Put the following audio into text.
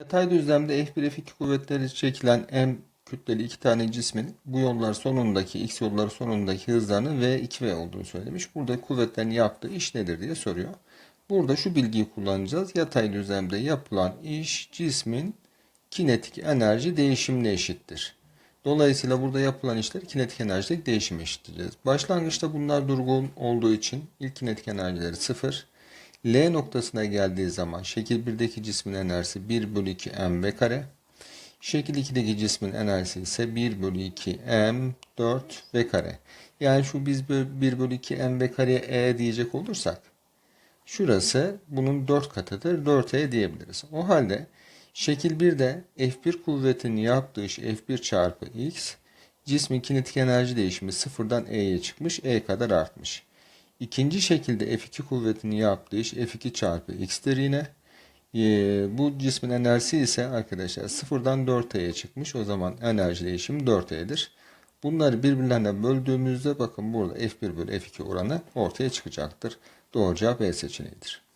Yatay düzlemde F1 F2 kuvvetleri çekilen M kütleli iki tane cismin bu yollar sonundaki X yolları sonundaki hızlarının V 2V olduğunu söylemiş. Burada kuvvetlerin yaptığı iş nedir diye soruyor. Burada şu bilgiyi kullanacağız. Yatay düzlemde yapılan iş cismin kinetik enerji değişimine eşittir. Dolayısıyla burada yapılan işler kinetik enerjideki değişime eşitleyeceğiz. Başlangıçta bunlar durgun olduğu için ilk kinetik enerjileri 0. L noktasına geldiği zaman şekil 1'deki cismin enerjisi 1 bölü 2 m kare. Şekil 2'deki cismin enerjisi ise 1 bölü 2 m 4 v kare. Yani şu biz 1 bölü 2 m v kareye e diyecek olursak şurası bunun 4 katıdır 4e diyebiliriz. O halde şekil 1'de F1 kuvvetinin yaptığı iş F1 çarpı x cismin kinetik enerji değişimi sıfırdan e'ye çıkmış e kadar artmış. İkinci şekilde F2 kuvvetinin yaptığı iş F2 çarpı x'tir yine. Ee, bu cismin enerjisi ise arkadaşlar sıfırdan 4E'ye çıkmış. O zaman enerji değişimi 4E'dir. Bunları birbirlerine böldüğümüzde bakın burada F1 bölü F2 oranı ortaya çıkacaktır. Doğru cevap E seçeneğidir.